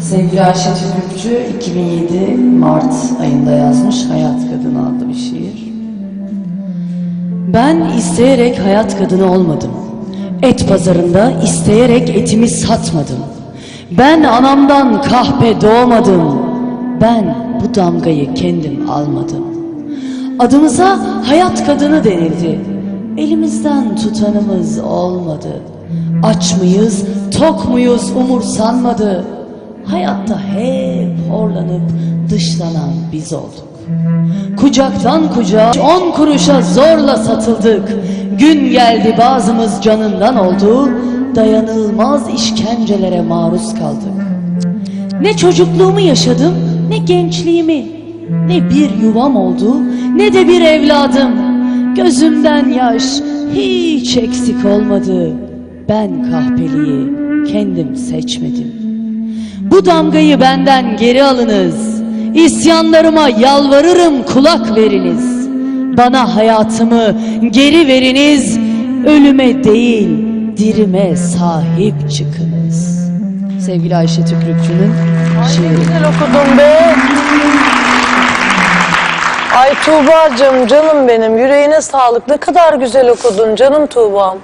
Sevgili Ayşe Tükürükçü 2007 Mart ayında yazmış Hayat Kadını adlı bir şiir. Ben isteyerek hayat kadını olmadım. Et pazarında isteyerek etimi satmadım. Ben anamdan kahpe doğmadım. Ben bu damgayı kendim almadım. Adımıza hayat kadını denildi. Elimizden tutanımız olmadı. Aç mıyız, tok muyuz umursanmadı. Hayatta hep horlanıp dışlanan biz olduk. Kucaktan kucağa on kuruşa zorla satıldık. Gün geldi bazımız canından oldu. Dayanılmaz işkencelere maruz kaldık. Ne çocukluğumu yaşadım, ne gençliğimi. Ne bir yuvam oldu, ne de bir evladım. Gözümden yaş hiç eksik olmadı. Ben kahpeliği kendim seçmedim. Bu damgayı benden geri alınız. İsyanlarıma yalvarırım kulak veriniz. Bana hayatımı geri veriniz. Ölüme değil dirime sahip çıkınız. Sevgili Ayşe Tükrükçü'nün şiiri. Güzel okudun be. Ay Tuğba'cığım canım benim yüreğine sağlık ne kadar güzel okudun canım Tuğba'm.